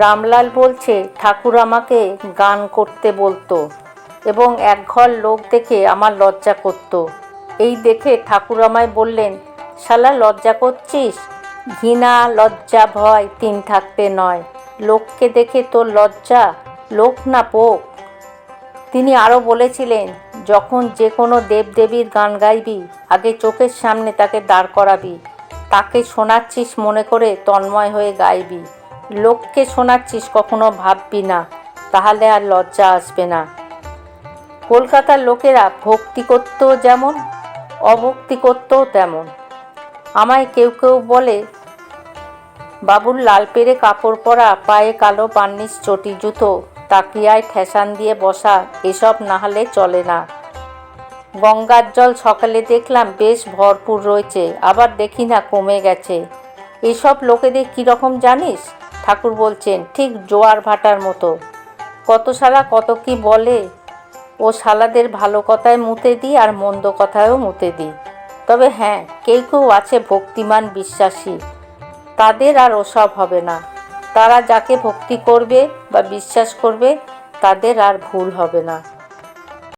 রামলাল বলছে, ঠাকুর আমাকে গান করতে বলতো এবং একঘর লোক দেখে আমার লজ্জা করতো। এই দেখে ঠাকুর আমায় বললেন, শালা, লজ্জা করছিস? ঘৃণা, লজ্জা, ভয় তিন থাকতে নয়। লোককে দেখে তোর লজ্জা, লোক না পোক? তিনি আরও বলেছিলেন, যখন যে কোনো দেবদেবীর গান গাইবি, আগে চোখের সামনে তাকে দাঁড় করাবি। তাকে শোনাচ্ছিস মনে করে তন্ময় হয়ে গাইবি। লোককে শোনাচ্ছিস কখনো ভাববি না, তাহলে আর লজ্জা আসবে না। কলকাতার লোকেরা ভক্তি করতেও যেমন অভক্তি করতেও তেমন। আমায় কেউ কেউ বলে, বাবুর লাল পেরে কাপড় পরা, পায়ে কালো বার্নিশ চটি জুতো, তাকিয়ায় ঠেসান দিয়ে বসা, এসব না হলে চলে না। গঙ্গার জল সকালে দেখলাম বেশ ভরপুর রয়েছে, আবার দেখি না কমে গেছে। এসব লোকেদের কীরকম জানিস? ঠাকুর বলছেন, ঠিক জোয়ার ভাটার মতো। কত শালা কত কি বলে, ও শালাদের ভালো কথায় মুতে দিই আর মন্দ কথায়ও মুতে দিই। তবে হ্যাঁ কেউ কেউ আছে ভক্তিমান বিশ্বাসী। তাদের আর ওসব হবে না। তারা যাকে ভক্তি করবে বা বিশ্বাস করবে, তাদের আর ভুল হবে না।